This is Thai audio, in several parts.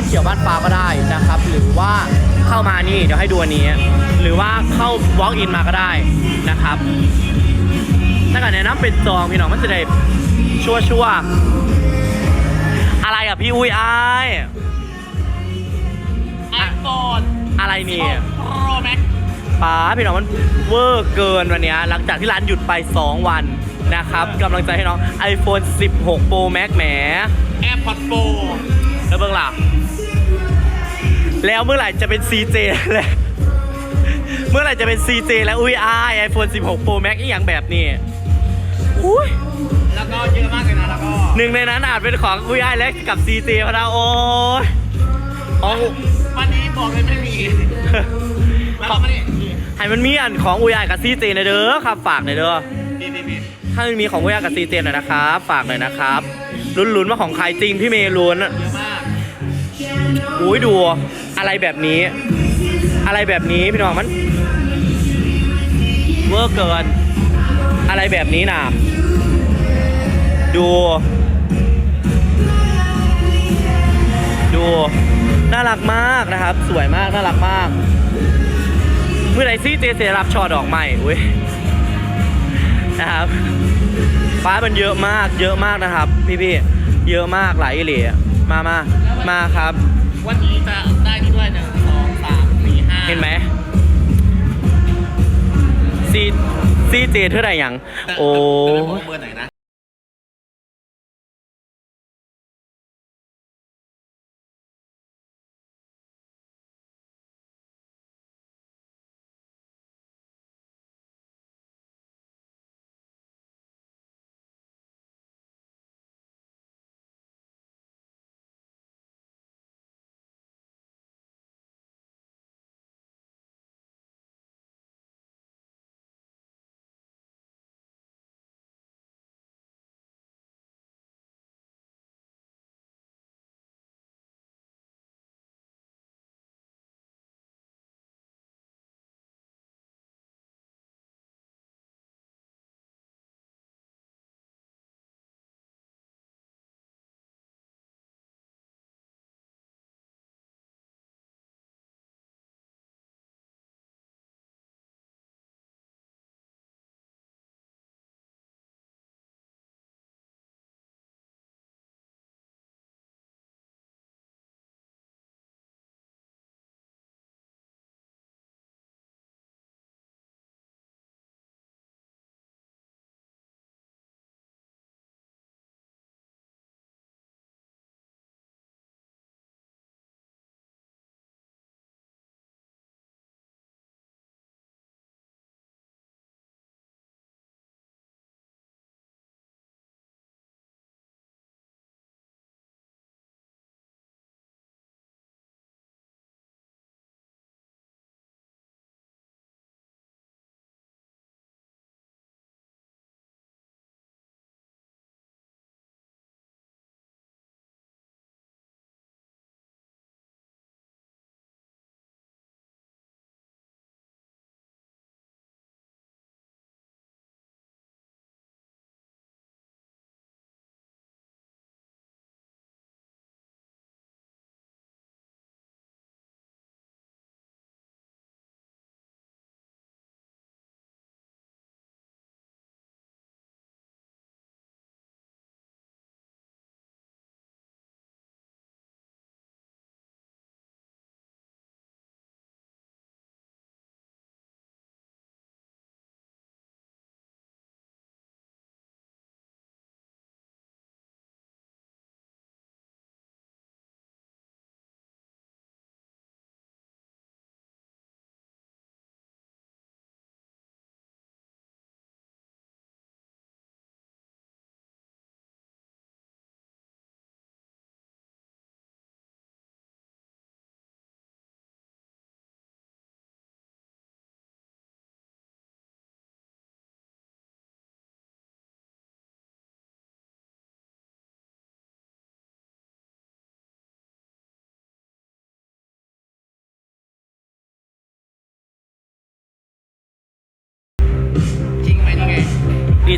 านเขียวบ้านฟ้าก็ได้นะครับ หรือว่าเข้ามานี่เดี๋ยวให้ดูอันนี้ หรือว่าเข้า walk in มาก็ได้นะครับถ้าเกิดแนะนำเป็นซองพี่น้องมันจะได้ชัวชัวร์ๆอะไรอะพี่อุ้ยอายไอโฟนอะไรนี่โปรแม็กป้าพี่น้องมันเวอร์เกินวันเนี้ยหลังจากที่ร้านหยุดไป 2 วันนะครับกำลังใจให้น้อง iPhone 16 Pro Max แหมแอร์พอร์ตโปร แล้วเบื้องหลังแล้วเมื่อไหร่จะเป็น CJ แล้วเมื่อไหร่จะเป็น CJ แล้วอุ้ยอาย iPhone 16 Pro Max อีกอย่างแบบนี้อุ้ยแล้วก็เยอะมากเลยนะแล้วก็หนึ่งในนั้นอาจเป็นของอุ้ยอายและกับ CJ พะนะโอ้ยของวันนี้บอกเลยไม่มีแล้วก็มาดิให้มันมีอันของอุ้ยอายกับ CJ หน่อยเด้อครับ ฝากหน่อยเด้อนี่นี่นี่ถ้ามันมีของอุ้ยอายกับ CJ หน่อยนะครับ ฝากหน่อยนะครับลุ้นๆว่าของใครจริงพี่เมย์ลุ้นเย อุ้ยดูอะไรแบบนี้ อะไรแบบนี้พี่น้องมันเวอร์เกิน อะไรแบบนี้นะดู ดู น่ารักมากนะครับ สวยมาก น่ารักมาก เมื่อไรซี่เจเซรับช่อดอกไม้อุ้ยนะครับฟ้ามันเยอะมาก เยอะมากนะครับ พี่ๆ เยอะมากหลายอิเหลีมามามาครับ วันนี้จะได้นี่ด้วยหนึ่งสองสามสี่ห้าเห็นไหมซีซีเจเท่าไหร่ยังแต่โอ้ แต่ไม่บอกเบอร์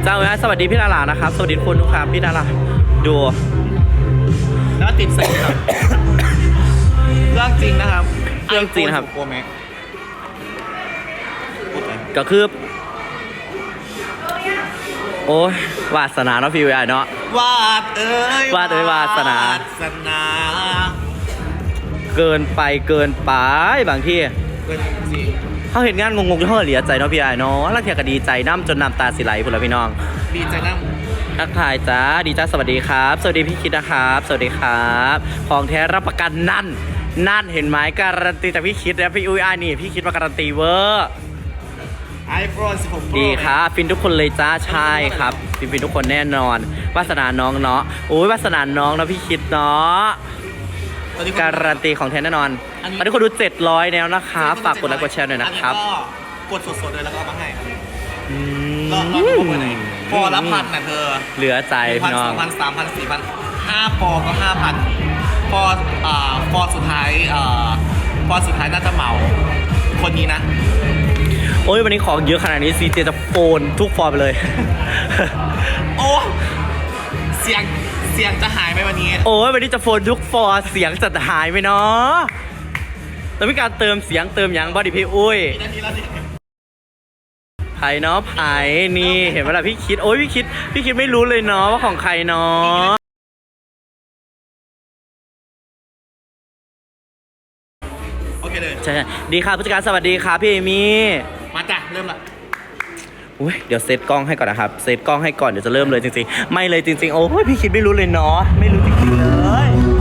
จ้าเลยสวัสดีพี่ดารานะครับ สวัสดีทุกคนทุกครับพี่ดาราดูแล้วติดใส่ครับเครื่องจริงนะครับโปรแม็กก็คือ โอ้ยวาสนาเนาะพี่วิไอเนาะ วาดเอ้ยวาดเอ้ยวาสนาสนาเกินไปเกินไปบางที่ เป็นจริง เขาเห็นงานงงๆที่เขาเหลียใจเนาะพี่ไอเนาะแล้วเทียก็ดีใจน้ำจนน้ำตาสิไหลพุ่นละพี่น้อง ดีใจน้ำทักทายจ้าดีจ้าสวัสดีครับ สวัสดีพี่คิดนะครับ สวัสดีครับ ของแท้รับประกันนั่น นั่นเห็นไหมการันตีจากพี่คิดนะพี่อุ้ยอานี่พี่คิดมาการันตีเวอร์ไอโฟน16 Pro ดีครับฟินทุกคนเลยจ้าใช่ครับฟินฟินทุกคนแน่นอนวาสนาน้องเนาะโอ้ยวาสนาน้องนะพี่คิดเนาะ ตอนนี้การันตีของแท้แน่นอนอันนี้ ตอนนี้คนดู 700 แล้วนะครับฝากกดไลค์กดแชร์หน่อยนะครับอัก็กดสดๆเลยแล้วก็เอามาให้อืรอบรอบที่ผมไปไหนปอละพันนะเธอ เหลือใจพันพี่น้สอองง พันสามพันสี่พันห้าปอก็ห้าพันปออ่าปอสุดท้ายอ่าปอสุดท้ายน่าจะเหมา คนนี้นะ โอ้ย วันนี้ของเยอะขนาดนี้ซีเจจะโฟนทุกฟอร์มไปเลย โอ้ เสียง เสียงจะหายไหมวันนี้ โอ้ยวันนี้จะโฟนทุกฟอร์เสียงจะหายไปเนาะแต่มีการเติมเสียงเติมหยังบอดี้พี่อุ้ยนาทีละทีไผ่เนาะไผ่นี่เห็นไหมล่ะพี่คิดโอ้ยพี่คิด พี่คิดไม่รู้เลยเนาะว่าของใครเนาะโอเคเลย ใช่ๆดีครับผู้จัดการสวัสดีครับพี่เอมี่ มาจ้ะเริ่มละ อุ้ยเดี๋ยวเซตกล้องให้ก่อนนะครับ เซตกล้องให้ก่อนเดี๋ยวจะเริ่มเลยจริงๆ ไม่เลยจริงๆ โอ้ยพี่คิดไม่รู้เลยเนาะ ไม่รู้จริงๆเลย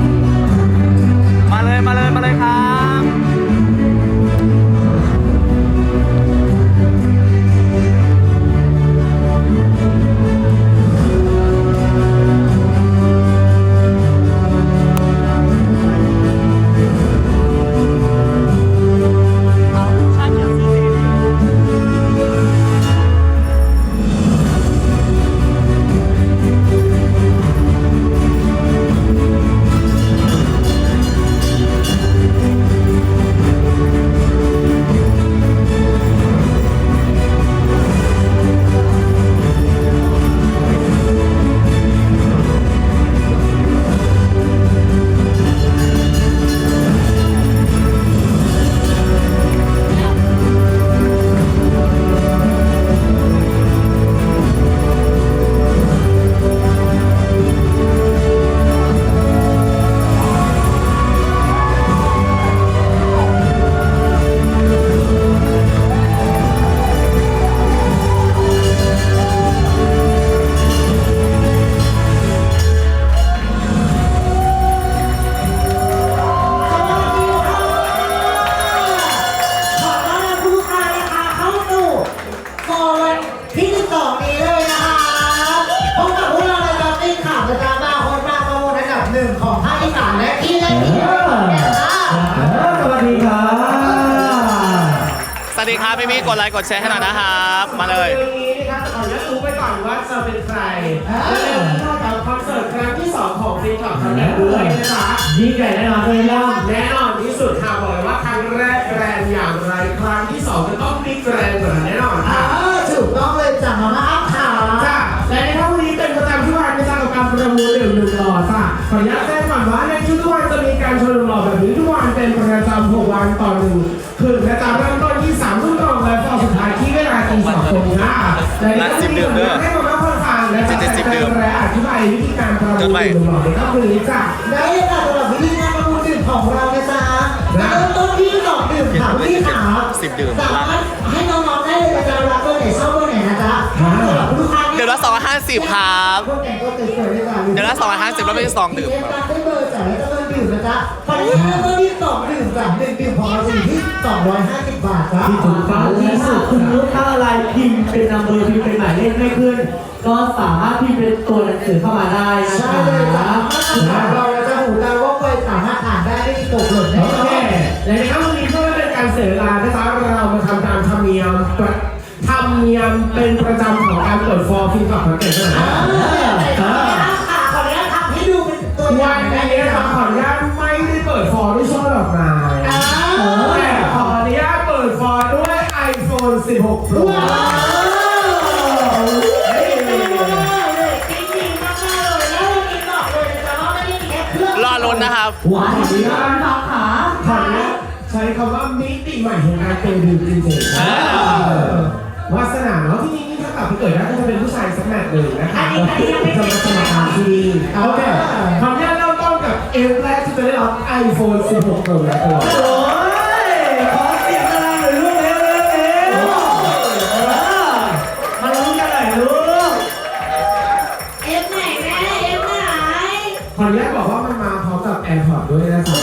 วัสดีครับพี่มี่กดไลค์กดแชร์ให้หน่อยนะครับ มาเลย วันนี้นะครับขออนุญาตรู้ไปก่อนว่าจะเป็นใครและในวันนี้เรากับคอนเสิร์ตครั้งที่ 2 ของฟินคลับครั้งแรกด้วยนะคะยิ่งใหญ่แน่นอนเลยย่อมแน่นอนที่สุดค่ะบอกเลยว่าครั้งแรกแกรนด์อย่างไรครั้งที่ 2 จะต้องมีแกรนด์กว่านั้นแน่นอนอ่าค่ะถูกต้องเลยจ้ะมาม่าอัพข่าวจ้าและในค่ำวันนี้เป็นประจำทุกวันในการกับการประมูลดื่มหนึ่งหลอดค่ะขออนุญาตแจ้งก่อนว่าในทุกๆวันจะมีการชมหลอดแบบนี้ทุกวันเป็นประจำหกวันต่อหนึ่งคืนและจะเริ่มต้นที่สาม ลาตีสองตรงค่ะและในค่ำวันนี้ขออนุญาตให้มารับคนฟังและจะแจ้งและอธิบายวิธีการประมูลดื่มหลอดในค่ำคืนนี้จ้ะได้เลยค่ะสำหรับวิธีการประมูลดื่มของเรานะจ๊ะเริ่มต้นที่ดอกดื่มค่ะพี่ขาสิบดื่มสามารถให้น้องๆได้เลยนะจ๊ะรักเบอร์ไหนชอบเบอร์ไหนนะจ๊ะสำหรับลูกค้าเดี๋ยวละ250ครับพวกแต่งตัวสวยๆเลยจ้ะเดี๋ยวละ250แล้วไม่ใช่ซองดื่มเรียนการได้เบอร์จ่ายแล้วจะเริ่มดื่มนะจ๊ะ ตอนนี้เริ่มต้นที่สองดื่มจ้ะหนึ่งดื่มของราอยู่ที่250บาทจ้ะที่ถูกต้องที่สุดคุณรู้ถ้าอะไรพิมพ์เป็นนัมเบอร์พิมพ์เป็นหมายเลขไม่ขึ้น ก็สามารถพิมพ์เป็นตัวหนังสือเข้ามาได้นะใช่เลยจ้ะมาตรฐาเราจะหูตาว่องไวสามารถอ่านได้ไม่มีตกหล่นแน่โอเคและในครั้งนี้เพื่อไม่เป็นการเสียเวลานะคะเรามาทำตามธรรมเนียมประธรรมเนียมเป็นประจำของการเปิดฟอร์ฟิล์มกับคอนเทนต์นะอ่ อร์ด้วยช่อดอกไม้อ่าแต่ขออนุญาตเปิดฟอร์ด้วย iPhone 16 Pro ว้าวเฮ้ยเลยจริงๆมากๆเลยแล้ววันนี้บอกเลยนะจ๊ะว่าไม่ได้มีแค่เครื่องรอลุ้นนะครับ ว้าวดีมากครับขาขออนุญาตใช้คำว่ามิติใหม่แห่งการเป็นดูจริงๆอ่าวาสนาเนาะที่นี่นี่ถ้ากลับไปเกิดได้ก็จะเป็นผู้ชายสักแมทหนึ่งนะคะอันนี้อันนี้ยังไม่จะมาสมัครทางที่นี่โอเคคำ iPhone 16 Pro นะตัวโอ้ยขอเสียงอะไรหน่อยลูกเร็วเร็วเร็วมาลุ้นกันหน่อยลูกเอฟไหนแม่เอฟไหน ขออนุญาตบอกว่ามันมาพร้อมกับ AirPods ด้วยนะครับ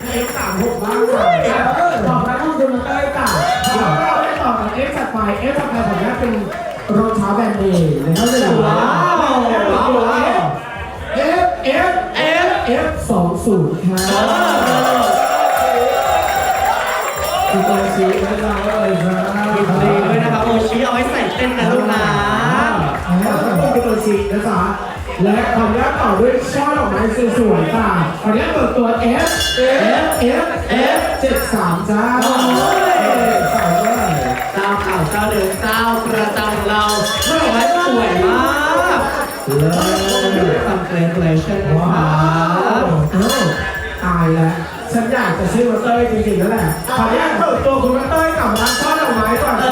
เอยากให้ F 3 6บ้างค่ะต่อมาต้องดูมันเต้ยจ้ะแล้วเราได้ต่อกับ F ถัดไป F ถัดไปผมนี้เป็นรองเท้าแบรนด์เนมนะครับเลยว้าวว้าว F F F F 2 0ครับคุณตัวชี้นะจ๊ะเลยจ้ายินดีด้วยนะครับโอชิเอาไว้ใส่เต้นนะลูกนะแล้วก็เป็นตัวชี้นะจ๊ะ และขออนุญาตต่อด้วยช่อดอกไม้สวยๆค่ะขออนุญาตเปิดตัว F F F F 73จ้าโอ้ยสวยเลยเจ้าเก่าเจ้าเดิมเจ้าประจำเราไม่บอกว่าสวยมากเลยทำเกรดเลยใช่ไหมว้าครับวอ้าวตายแล้วฉันอยากจะชื่อมาเต้ยจริงๆนั่นแหละขออนุญาตเปิดตัวคุณมาเต้ยกับร้านช่อดอกไม้ก่อนเอ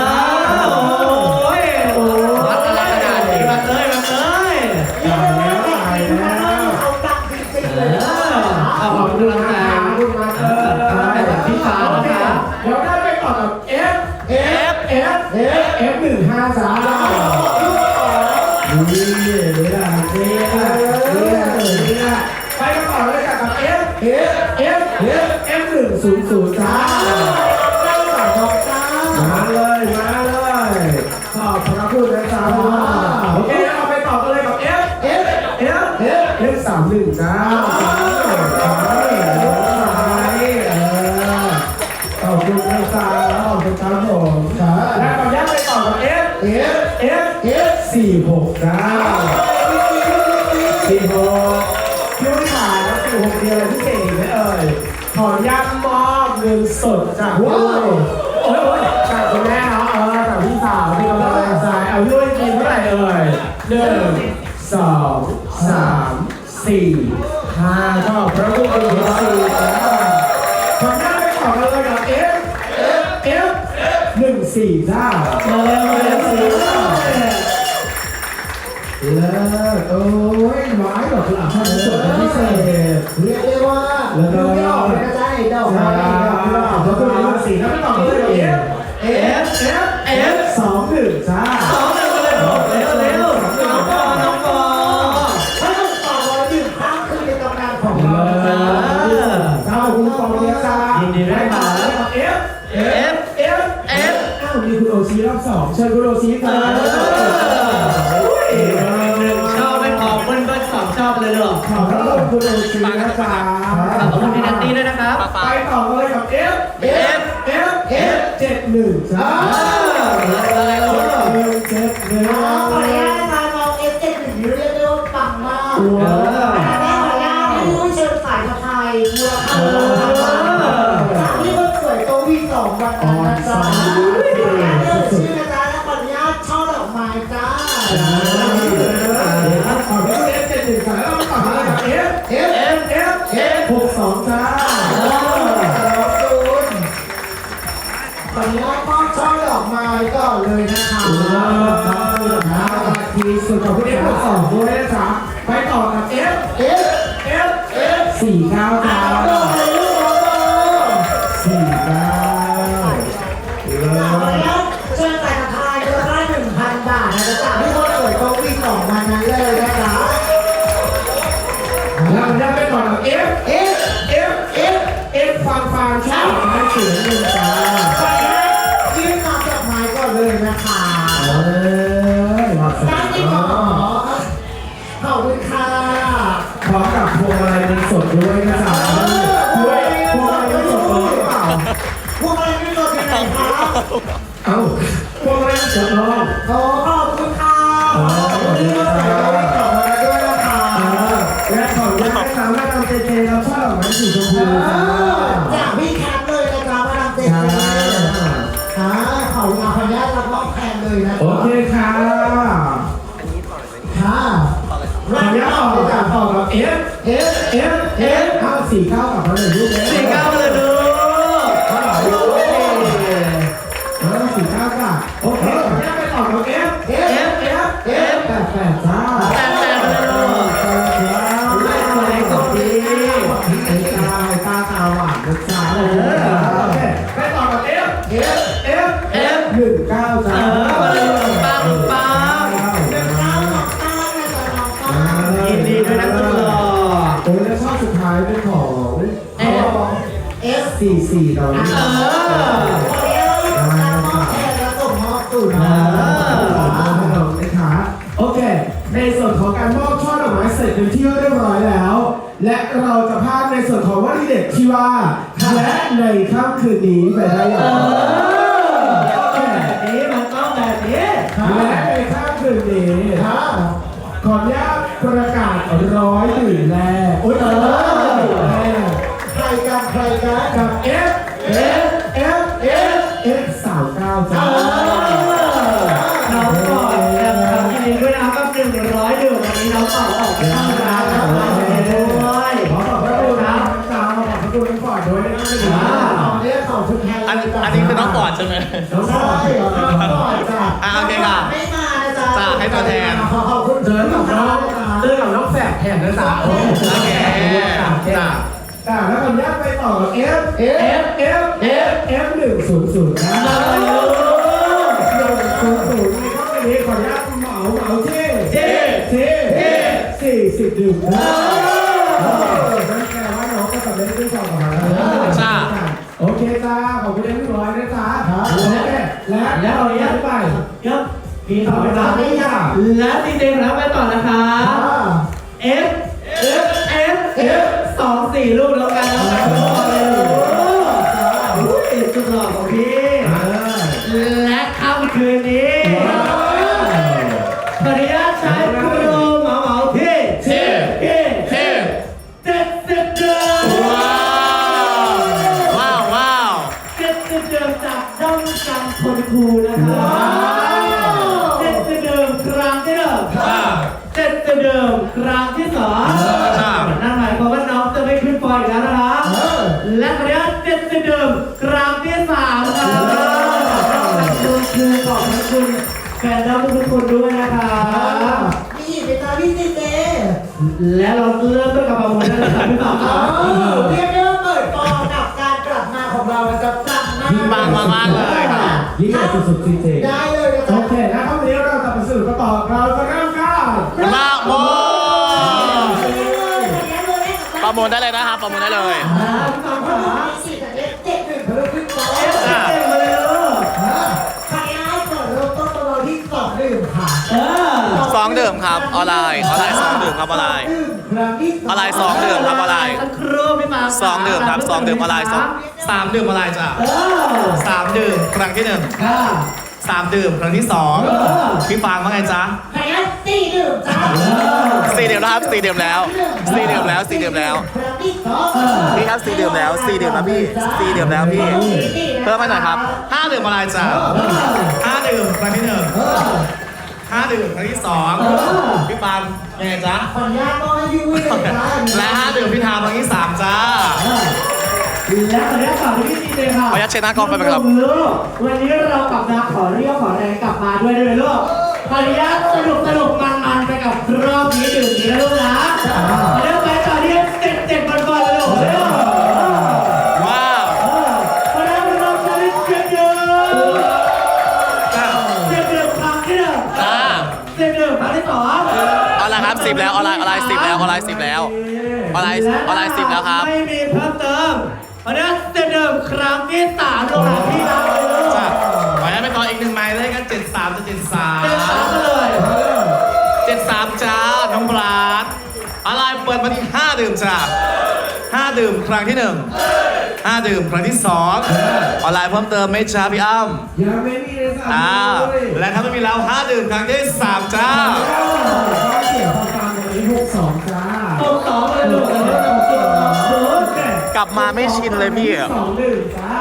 F หนึ่งห้าจ้านี่นี่แหละนี่แหละนี่แหละนี่แหละไปกันต่อเลยกับ F F F F F หนึ่งศูนย์ศูนย์จ้าเจ้าสาวของจ้ามาเลยมาเลยขอบพระคุณนะจ๊ะโอเคเราไปต่อกันเลยกับ F F F F F สามหนึ่งจ้าข สี่หกพี่วุฒิขาแล้วสี่หกมีอะไรพิเศษอีกไหมเอ่ยขออนุญาตมอบเงินสดจากพี่วุฒิโอ้ยโอ้ยจากคุณแม่เนาะเออจากพี่สาวที่กำลังใจเอาด้วยกินเท่าไหร่เอ่ยหนึ่งสองสามสี่ห้าก็พระผู้เป็นสี่แล้วขอหน้าตไปต่อกันเลยกับ F F F หนึ่งสี่จ้ามาเร็วเร็วสิ เลิศโอ้ยไม้ดอกกุหลาบช่อนี้สวยเป็นพิเศษ เรียกได้ว่าดูไม่ออกเลยนะจ๊ะไอ้ดอกไม้แล้วดอกก็กุหลาบสีแล้วไปต่อกันเลยกับ F F F สองหนึ่งจ้าสองหนึ่งเลยลูกเร็วเร็วน้องปอน้องปอถ้าต้องต่อร้อยดื่มข้ามคืนในตำนานของเอเราอเจ้าคุณฟองเรียจ้ายินดีด้วยครับเอฟ F F F อ้าวมีคุณโอซีรอบสองเชิญคุณโอซีคเอรับอ หนึ่งชอบไม่พอเบิ้ลเบิ้ลสองชอบเลยเหรอขอบคุณคุณโอซีนะจ๊ะขอบคุณพี่นัตตี้ด้วยนะครับ ไปต่อกันเลยกับ F F F F เจ็ดหนึ่งจ้า ก่อนเลยนะคะทีสุดของพี่เอฟสองด้วยนะจ๊ะไปต่อกับ F F F F สี่เก้าจ้าสี่เก้าขอนุญาตเชิญสายสะพายมูลค่หนึ่งพันบาทนะจ๊ะที่คนสวยโตวีสองวันนั้นเลยนะคะแล้วจะไปต่อกับ F F F F F ฟังฟังชอบไม้เสียงหนึ่งจ้า เลยนะคะเอ้ยมาสด้านที่หมอขอบคุณค่ะพร้อมกับพวงมาลัยเงินสดด้วยนะจ๊ะด้วยพวงมาลัยเงินสดเลยหรือเปล่าพวกอะไรไม่โดนยังไงครับเอ้าพวงมาลัยเงินสดน้องโอ้ขอบคุณค่ะวันนี้ก็ใส่เอาไว้กลับมาด้วยนะคะอ่าและขออนุญาตให้สามารถนำเจเจรับช่อดอกไม้สีชมพู เลยนะโอเคค่ะค่ะขออนุญาตต่อจากต่อกับ F F F F ห้าสี่เก้ากลับมาเลยลูกสี่เก้าเลยดูห้าสี่เก้าค่ะโอเคขออนุญาตไปต่อกับ F F F F แปดแปดจ้า สสี่สี่ตอนนี้เออขออนุญาตรับมอบแทนและส่งมอบสู่นะนะคะโอเค ในส่วนของการมอบช่อดอกไม้เสร็จเป็นที่เรียบร้อยแล้ว และเราจะพาดในส่วนของวลีเด็ดที่ว่าและในค่ำคืนนี้ไปได้อย่างไรโอเคแบบนี้มันต้องแบบนี้และในค่ำคืนนี้ค่ะขออนุญาตประกาศร้อยหนึ่งแรกโอ้ยเออใครกันใครกันกับ F F อันอันนี้คือน้องกอดใช่ไหม น้องใช่ก่อนเหรอน้องก่อนจ้ะอะโอเคค่ะไม่มานะจ๊ะจ้ะให้ตัวแทน ขอขอบคุณเดินกับน้องเดินกับน้องแฝดแทนนะจ๊ะโอเคจ้ะจ้าแล้วผมยากไปต่อกับ F F F F F หนึ่งศูนย์ศูนย์นะหนึ่งศูนย์ศูนย์ในข้อนี้ขออนุญาตเหมาเหมาที่ที่ที่สี่สิบดื่มนะนั่นแปลว่าน้องก็สำเร็จด้วยความของเราโอเคจ้าขอบคุณ และแล้วเราย้ายไปเดี๋ยวพี่ต่ต่ออไปไปตาตามมไม่ยากและจริงๆแล้วไปต่อนะคะอ่า F F F F สองสี่ลูกแล้วกันแล้วกันทุกคน ประมูลได้เลยครับพี่ต่อคเอรับอเรียกได้ว่าเปิดฟองกับการกลับมาของเรานะจ๊ะจังมากปังมากๆเลยค่ะ ยิ่งใหญ่สุดๆจริงๆได้เลยนะโอจ๊ะ เคนะครับวันนี้เราจะไปสู่กันต่อเราจะเริ่มกันมาโมประมูลได้เลยนะครับประมูลได้เลยพี่ต่อคถ้าสี สองดื่มครับออนไลน์ออนไลน์สองดื่มครับออนไลน์ออนไลน์สองดื่มครับออนไลน์สักครู่พี่มาสองดื่มครับสองดื่มออนไลน์สองสามดื่มออนไลน์จ้ะสามดื่มครั้งที่หนึ่งค่ะสามดื่มครั้งที่สองพี่ฟางว่าไงจ๊ะใครให้สี่ดื่มจ้าสี่ดื่มแล้วครับสี่ดื่มแล้วสี่ดื่มแล้วสี่ดื่มแล้วพี่ครับสี่ดื่มแล้วสี่ดื่มแล้วพี่สี่ดื่มแล้วพี่เพิ่มมาหน่อยครับห้าดื่มออนไลน์จ้ะห้าดื่มครั้งที่หนึ่ง ห้าดื่มครั้งที่สองพี่ฟางยังไงจ๊ะขออนุญาตมอบให้ยูวี่เลยจ้าและห้าดื่มพี่ทามครั้งที่สามจ้าและขออนุญาตฝากพี่จีเลยค่ะขออนุญาตเช็ดหน้ากล้องไปไหมครับลูกวันนี้เรากลับมาขอเรียกขอแรงกลับมาด้วยได้ไหมลูกขออนุญาตสนุกสนุกมันมันๆไปกับรอบนี้ดื่มนี้นะลูกนะ สิบแล้วออนไลน์ออนไลน์สิบแล้วออนไลน์สิบแล้วออนไลน์ออนไลน์สิบแล้วครับไม่มีเพิ่มเติมขออนุญาตเจ็ดเดือนครั้งที่สามลงหาพี่รักเลยลูกจ้าขออนุญาตไปต่ออีกหนึ่งไมล์เลยกันเจ็ดสามจะเจ็ดสามเจ็ดสามาเลยเจ็ดสามจ้าน้องบลาออนอะไรเปิดมาที่ห้าดื่มจ้าห้าดื่มครั้งที่หนึ่ง ห้าดื่มครั้งที่สองออนไลน์เพิ่มเติมไหมจ้าพี่อ้ำยังไม่มีเลยจ้ะอ่าและถ้าไม่มีแล้วห้าดื่มครั้งที่สามจ้าข้อเสียของการวันนี้หกสองจ้าตกสองเลยลูกเออตกสองกลับมาไม่ชินเลยพี่สองดื่มจ้า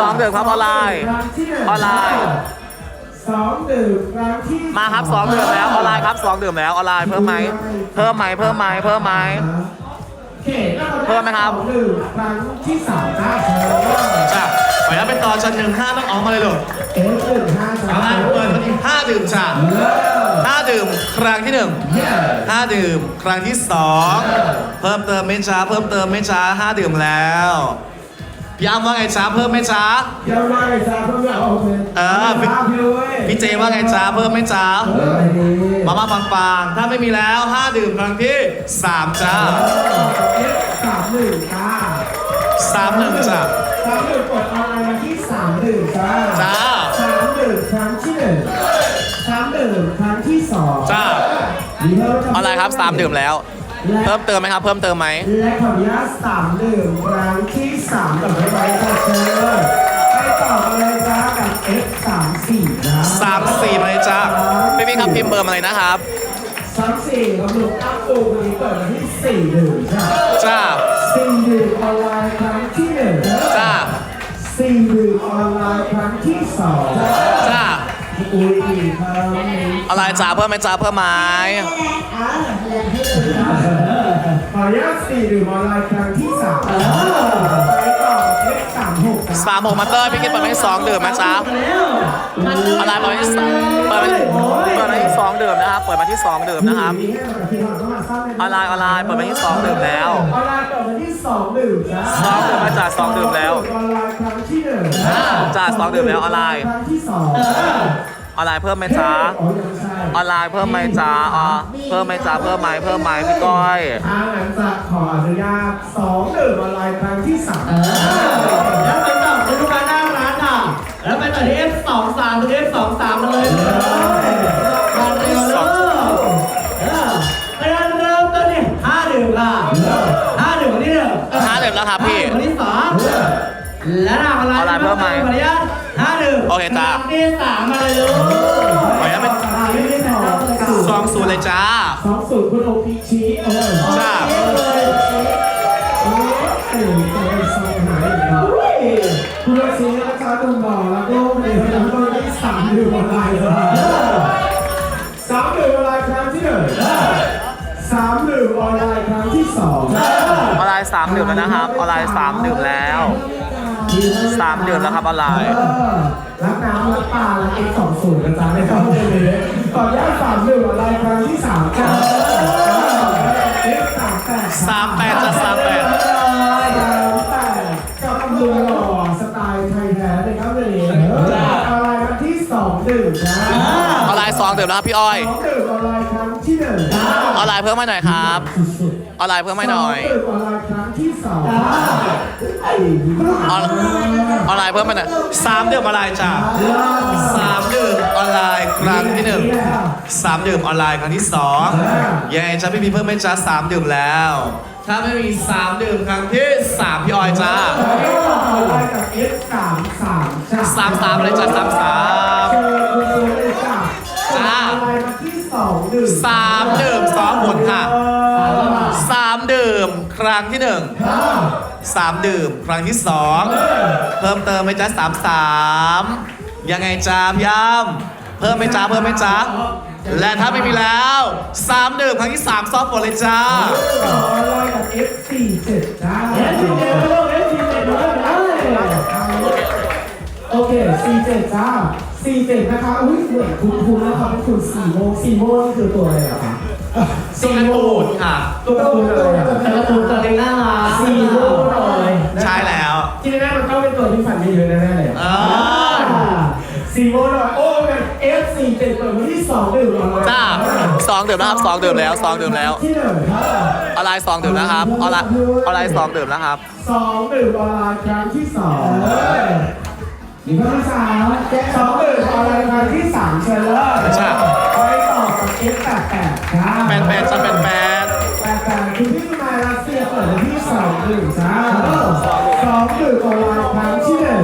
สองดื่มครับออนไลน์ครั้งที่หนึ่งออนไลน์สองดื่มครั้งที่มาครับสองดื่มแล้วออนไลน์ครับสองดื่มแล้วออนไลน์เพิ่มไหมเพิ่มไหมเพิ่มไหมเพิ่มไหมโอ เคแล้วราด้เพิ่มไหมครับสองดื่มครั้งที่สามจ้าจ้าไปแล้วเป็นตอนชั้นหนึ่งห้าต้องออกมาเลยลูกเอฟหนึ่งห้าจ้าออนไลน์เปิดมาที่ห้าดื่มจ้าห้าดื่มครั้งที่หนึ่งห้าดื่มครั้งที่สองเพิ่มเติมไหม่จ้าเพิ่มเติมไหม่จ้าห้าดื่มแล้ว พี่อ้ำว่าไงจ้าเพิ่มไหม่จ้าเดี๋ยวมาเลยจ้าเพิ่มเอาเป็นเออพี่พี่ด้วยพี่เจว่าไงจ้าเพิ่มไหม่จ้าเออดีมามาปังปังๆถ้าไม่มีแล้วห้าดื่มครั้งที่สามจ้าเอฟสามหนึ่งจ้าสามหนึ่งจ้าสามหนึ่งกดออนไลน์มาที่สามหนึ่งจ้าจ้าสามหนึ่งครั้งที่หนึ่งสามหนึ่งครั้งที่สองจ้ามีเพิ่มออนไลน์ครับสามดื่มแล้ว เพิ่มเติมไหมครับ เพิ่มเติมไหมและขออนุญาตสามหนึ่งครั้งที่สามกับไว้ไว้ค่ะเชิญไปต่อกันเลยจ้ากับ F สามสี่นะสามสี่มาเลยจ้าไม่มีครับพิมพ์เบอร์มาเลยนะครับสามสี่กำหนดตั้งปูวันนี้เปิดมาที่สี่หนึ่งจ้าจ้าสี่หนึ่งออนไลน์ครั้งที่หนึ่งจ้าสี่หนึ่งออนไลน์ครั้งที่สองจ้า อุ้ยอีกครั้งหนึ่งออนไลน์จ้าเพิ่มไหมจ้าเพิ่มไหมอ่าเรียนให้เลยนะขออนุญาตสี่หนึ่งออนไลน์ครั้งที่สามไปต่อเลขสามหกสามหกมาเตอร์พี่คิดเปิดมาที่สองดื่มไหมจ้าแล้วมันออนไลน์เปิดมาที่สองเปิดมาที่เปิดมาที่สองดื่มนะครับเปิดมาที่สองดื่มนะครับออนไลน์ออนไลน์เปิดมาที่สองดื่มแล้วออนไลน์เปิดมาที่สองดื่มจ้าสองดื่มมาจ้าสองดื่มแล้วออนไลน์ครั้งที่หนึ่งจ้าสองดื่มแล้วออนไลน์ครั้งที่สอง ออนไลน์เพิ่มไหมจ้าอ๋อยังไม่ใช่ออนไลน์เพิ่มไหมจ้าอ๋อเพิ่มไหมจ้าเพิ่มไหมเพิ่มไหมพี่ก้อยถ้างั้นจะขออนุญาตสองดื่มออนไลน์ครั้งที่สามแล้วไปต่อไปดูการหน้าร้านค่ะ แล้วไปต่อที่ F สองสามตัว F สองสามมาเลยมาเร็วเร็วเออไปเริ่มต้นนี่ห้าดื่มค่ะห้าดื่มคนที่หนึ่งห้าดื่มแล้วครับพี่คนที่สองและหน้าอะไรเอาอะไรเพิ่มไหมขออนุญาตห้าดื่ม โอเคจ้าที่สามมาเลยลูกขออนุญาตเป็นอ่าที่ที่สองเลยค่ะสองศูนย์เลยจ้าสองสูตรคุณโอพีชีโอ้ยจ้าเอ๊ะเลยโอ้ยเอ้ยจะไปสมัยไหนอีกเนาะคุณรักษีราคาดุมบ่อแล้วก็ในพนันต้นที่สามดื่มออนไลน์เลยสามดื่มออนไลน์ครั้งที่หนึ่งสามดื่มออนไลน์ครั้งที่สองออนไลน์สามดื่มแล้วนะครับ ออนไลน์สามดื่มแล้ว สามดื่มแล้วครับออนไลน์เออรักน้ำรักปลารักเอ็กสองศูนย์นะจ๊ะในครับเลยเลยขออนุญาตสามดื่มออนไลน์ครั้งที่สามจ้าเอ็กสามแปดสามแปดจ้าสามแปด สามแปดกับตำรวจหล่อสไตล์ไทยแท้เลยครับเลยออนไลน์ครั้งที่สองดื่มนะออนไลน์สองดื่มแล้วครับพี่อ้อย สองดื่มออนไลน์ครั้งที่หนึ่งออนไลน์เพิ่มให้หน่อยครับ สุด ออนไลน์เพิ่มให้หน่อยสงดื่มออนไลน์ครั้งที่สองออนออนไลน์เพิ่มให้หน่อยสามดื่มออนไลน์จ้าสามดื่มออนไลน์ครั้งที่หนึ่งสามดื่มออนไลน์ครั้งที่สองยังไงจ้าพี่มีเพิ่มไหมจ้าสามดื่มแล้ว ถ้าไม่มีสามดื่มครั้งที่สามพี่ออยจ้าออนไลน์กับ F สามสามจ้ะสามสามเลยจ้ะสามสามเชิญคุณตัวเลยจ้ะจ้าออนไลน์มาที่สองดื่มสามดื่มสองผลค่ะสา มดื่มครั้งที่หนึ่งสามดื่มครั้งที่สองเพิ่มเติมไหมจ้าสามสามยังไงจ้าพี่อ้ำเพิ่มไหมจ้าเพิ่มไหมจ้าและถ้าไม่มีแล้วสามดื่มครั้งที่สามซอฟต์บอลเลยจ้าต่อออนไลน์กับ F สี่เจ็ดจ้าเอฟซีเจ็ดไปลูกเอฟซีเจ็ดเลยได้โอเคสี่เจ็ดจ้าสี่เจ็ดนะคะ อุ้ยเหมือนคุณคุณนะครับเป็นคุณสี่โมงสี่โมงนี่คือตัวอะไรอะคะ ซีนูดค่ะตัวการ์ตูนอะไรอะแต่ละตัวตัวเล็กน่ารักสี่โมงหน่อยใช่แล้ว ที่แน่ๆมันต้องเป็นตัวที่ฝันไม่เยอะแน่ๆเลยอ่าสี่โมงหน่อยโอ้เป็น F สี่เจ็ดเปิดวันที่สองดื่มออนไลน์จ้าสองดื่มแล้วครับสองดื่มแล้วสองดื่มแล้วที่หนึ่งครับออนไลน์สองดื่มแล้วครับออนไลน์ออนไลน์สองดื่มแล้วครับสองดื่มออนไลน์ครั้งที่สองมีครั้งที่สามสองดื่มออนไลน์ครั้งที่สามเชิญเลยจ้ะไปต่อกับ F แปดแปดครับ แปดแปดจ้าแปดแปดแปดแปดคุณพี่มารัสเซียเปิดวันที่สองหนึ่งจ้าสองหนึ่งออนไลน์ครั้งที่หนึ่ง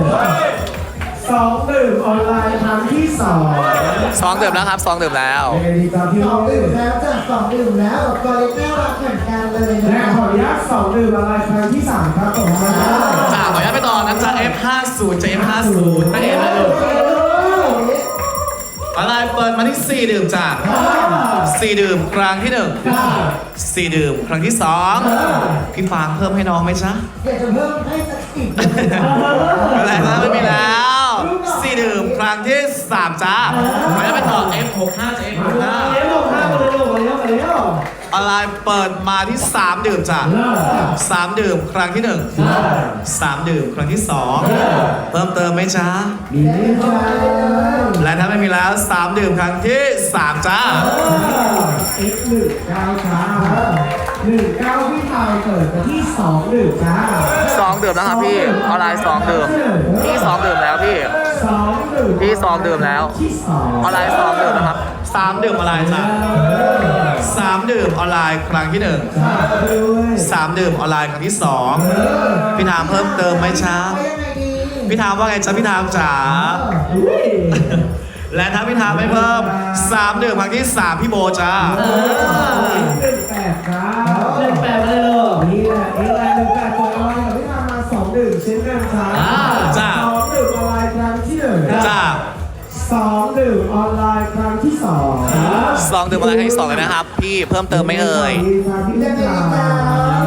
สองหนึ่งออนไลน์ครั้งที่สองสองดื่มแล้วครับสองดื่มแล้วเป็นไงดีจ้าพี่สน้อองงดื่มแล้วจ้ะสองดื่มแล้วตัวเล็กน่ารักเหมือนกันเลยและนะขออนุญาตสองหนึ่งออนไลน์ครั้งที่สามครับผมมาได้จ้าขออนุญาตไปต่อนะจ๊ะ F50 จะ F50 ไม่เห็นนะลูก อะไรเปิดมาที่ 4 ดื่มจ้า4ดื่มครั้งที่ 1 4 ดื่มครั้งที่ 2 พี่ฟางเพิ่มให้น้องไหมจ๊ะอยากจะเพิ่มให้สักอีกอะไรนะไม่มีแล้ว4ดื่มครั้งที่ 3 จ้าขออนุญาตไปต่อ F65 จะมา F65 เร็วมาเร็วมาเร็วมาเร็ว อะไรเปิดมาที่ 3 ดื่มจ้า3ดื่มครั้งที่ 1 3 ดื่มครั้งที่ 2 เพิ่มเติมไหมจ๊ะมีเรื่องจ้าและถ้าไม่มีแล้ว 3 ดื่มครั้งที่ 3 จ้าเอ็กหนึ่งเก้าจ้าหนึ่งเก้าพี่ทายเปิดไปที่สองหนึ่งจ้าสองดื่มแล้วครับพี่ออนไลน์สองดื่มพี่สองดื่มแล้วพี่สองหนึ่งพี่สองดื่มแล้วที่สองออนไลน์สองดื่มนะครับ 3ดื่มออนไลน์จ้า3ดื่มออนไลน์ครั้งที่ด้วย1 3ดื่มออนไลน์ครั้งที่2พี่ถามเพิ่มเติมไหมจ๊ะเอายังไงดีพี่ถามว่าไงจ๊ะพี่ถามจ๋าอุ้ยและถ้าพี่ถามไม่เพิ่ม3ดื่มครั้งที่3พี่โบจ้าหนึ่งแปดครับหนึ่งแปดเลยลูกนี่แหละเอ็กแลนหนึ่งแปดตัวออนไลน์กับพี่ทำมาสองหนึ่งเช่นกันครับจ้าสองหนึ่งออนไลน์ครั้งที่หนึ่งจ้า สองหนึ่งออนไลน์ครั้งที่สองสองดื่มออนไลน์ครั้งที่สองเลยนะครับ พี่เพิ่มเติมไหม่เอ่ย ดีครับพี่ยังไงจ๋าดีจ้า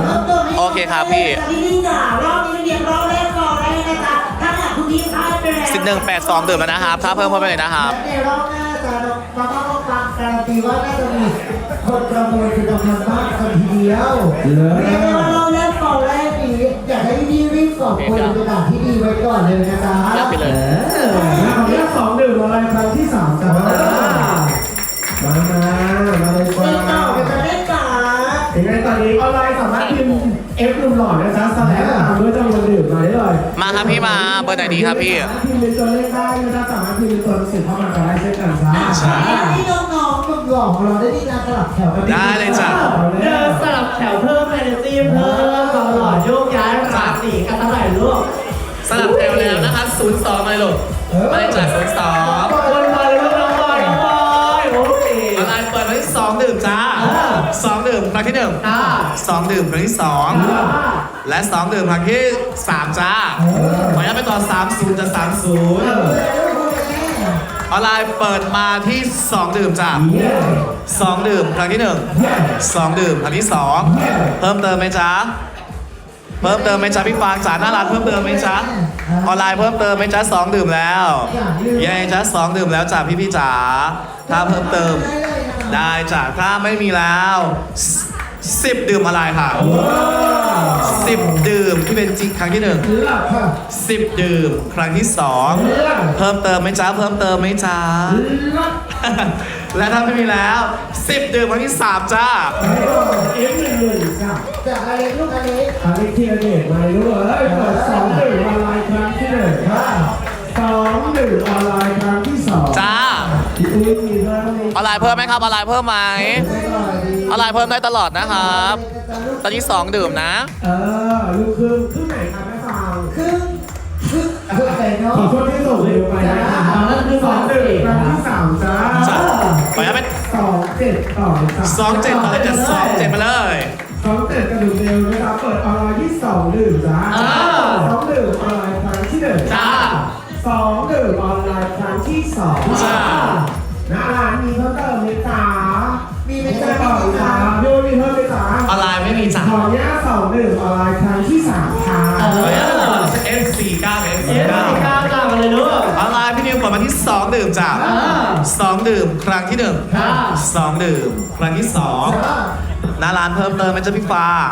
เริ่มต้นให้โอเคครับพี่ พี่ลิงจ๋ารอบนี้เรียนรอบแรกก่อนได้นะจ๊ะถ้าหากคุณพี่พลาดไปแล้วสิบหนึ่งแปดสองดื่มแล้วนะครับถ้าเพิ่มเข้าไปเลยนะครับ ในรอบหน้าจะเราต้องฟังการันตีว่าน่าจะมีคนประมูลเป็นจำนวนมากกันทีเดียวเรียกได้ว่ารอบ อบคนเป็นกระดาษที่ดีไว้ก่อนเลยนะจ๊ะเลือกไปเลยขออนุญาตสองดื่มออนไลน์ครั้งที่สามจ้ามามามาเลยจ้เล่นต่อกัานจะเล่นจ๋ายังไงตอนนี้ออนไลน์สามารถพิมพ์ F หนุ่มหล่อนะจ๊ะสแลนตามด้วยจำนวนดื่มมาได้เลยมาครับพี่มาเบอร์ไหนดีครับพี่พิมพ์เป็นตัวเลขได้นะจ๊ะสามารถพิมพ์เป็นตัวหนังสือเข้ามาก็ได้เช่นกันจ้าใช่ที่น้องๆ หนุ่มหล่อของเราได้ที่การสลับแถวกันได้เลยจ้ะ เดินสลับแถวเพิ่มเอเนจีเพิ่มตลอดโยกย้ายราศีกันเท่าไหร่ลูกสลับแถวแล้วนะคะ02มาเลยลูกมาเลยจ้ะ02คนมาเลยน้องบอยน้องบอยโอเค ออนไลน์เปิดมาที่2ดื่มจ้า2ดื่มครั้งที่1 2ดื่มครั้งที่2และ2ดื่มครั้งที่3จ้าขออนุญาตไปต่อ30จะ30 ออนไลน์เปิดมาที่ 2 ดื่มจ้า2ดื่มครั้งที่ 1 2 ดื่มครั้งที่ 2 เพิ่มเติมไหมจ๊ะเพิ่มเติมไหมจ๊ะพี่ฟางจ๋าหน้าร้านเพิ่มเติมไหมจ๊ะออนไลน์เพิ่มเติมไหมจ๊ะ2ดื่มแล้วยังไงจ๊ะ2ดื่มแล้วจ้ะพี่พี่ๆจ๋าถ้าเพิ่มเติมได้จ้ะถ้าไม่มีแล้ว สิบดื่มอะไรค่ะสิบดื่มที่เป็นจริงครั้งที่หนึ่งหลับค่ะสิบดื่มครั้งที่สองเพิ่มเติมไหมจ๊ะเพิ่มเติมไหมจ๊ะหลับและถ้าไม่มีแล้วสิบดื่มครั้งที่สามจ้าเอฟหนึ่งหนึ่งจ้ะจากอะไรลูกอะไรอันนี้เทียร์เดทมาลูกเอ้ยเปิดสองหนึ่งออนไลน์ครั้งที่หนึ่งค่ะสองหนึ่งออนไลน์ครั้ง อุ้ยมีเพิ่มไหมออนไลน์เพิ่มไหมครับออนไลน์เพิ่มไหมออนไลน์เพิ่มได้ตลอดนะครับ ตอนนี้สองดื่มนะ เออลูกครึ่งครึ่งไหนครับแม่ฟางครึ่งครึ่งครึ่งอะไรเนาะขอโทษที่ส่งเร็วไปนะครับสองหนึ่งครั้งที่สามจ้าจ้าขออนุญาตเป็นสองเจ็ดต่อเลยจ้ะสองเจ็ดต่อเลยจ้ะสองเจ็ดมาเลยสองเจ็ดกระดูกเร็วนะครับเปิดออนไลน์ที่สองดื่มจ้าสองดื่มออนไลน์ครั้งที่หนึ่งจ้าสองดื่มออนไลน์ครั้งที่สองจ้า หน้าร้านมีเพิ่มเติมไหมจ๊ะมีไหมไม่จ๊ะต่อมีจ้าจ๊ะโยมีเพิ่มไหมจ๊ะออนไลน์ไม่มีจ้าขออนุญาตสองดื่มออนไลน์ครั้งที่สามค่ะขออนุญาตต่อ F49 กับ F49 ก้าวจ้ามาเลยลูก ออนไลน์พี่นิวเปิดมาที่ 2 ดื่มจ้ะสองดื่ม ครั้งที่1 2ดื่มครั้งที่2หน้าร้านเพิ่มเติมไหมจ๊ะพี่ฟาง